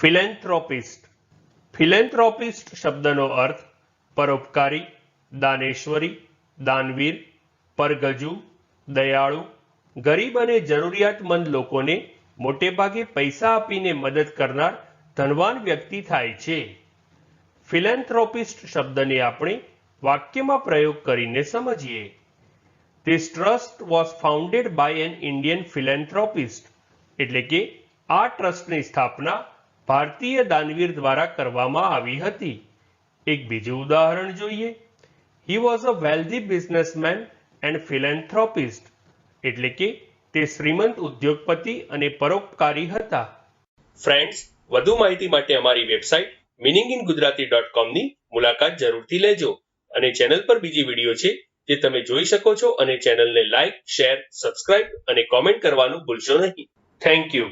ફિલેન્થ્રોપિસ્ટ. ફિલેન્થ્રોપિસ્ટ શબ્દનો અર્થ પરોપકારી, દાનેશ્વરી, દાનવીર, પરગજુ, દયાળુ, ગરીબ અને જરૂરિયાતમંદ લોકોને મોટેભાગે પૈસા આપીને મદદ કરનાર ધનવાન વ્યક્તિ થાય છે. ફિલેન્થ્રોપિસ્ટ શબ્દને આપણે વાક્યમાં પ્રયોગ કરીને સમજીએ. This trust was founded by an Indian philanthropist એટલે કે આ ટ્રસ્ટની સ્થાપના ભારતીય દાનવીર દ્વારા કરવામાં આવી હતી. એક બીજું ઉદાહરણ જોઈએ. He was a wealthy businessman and philanthropist એટલે કે તે શ્રીમંત ઉદ્યોગપતિ અને પરોપકારી હતા. ફ્રેન્ડ્સ વધુ માહિતી માટે અમારી website meaning in Gujarati dot કોમની મુલાકાત જરૂરથી લેજો અને ચેનલ પર બીજી વીડિયો છે જે તમે જોઈ શકો છો અને ચેનલને લાઇક શેર સબસ્ક્રાઇબ અને કોમેન્ટ કરવાનું ભૂલશો નહીં. Thank you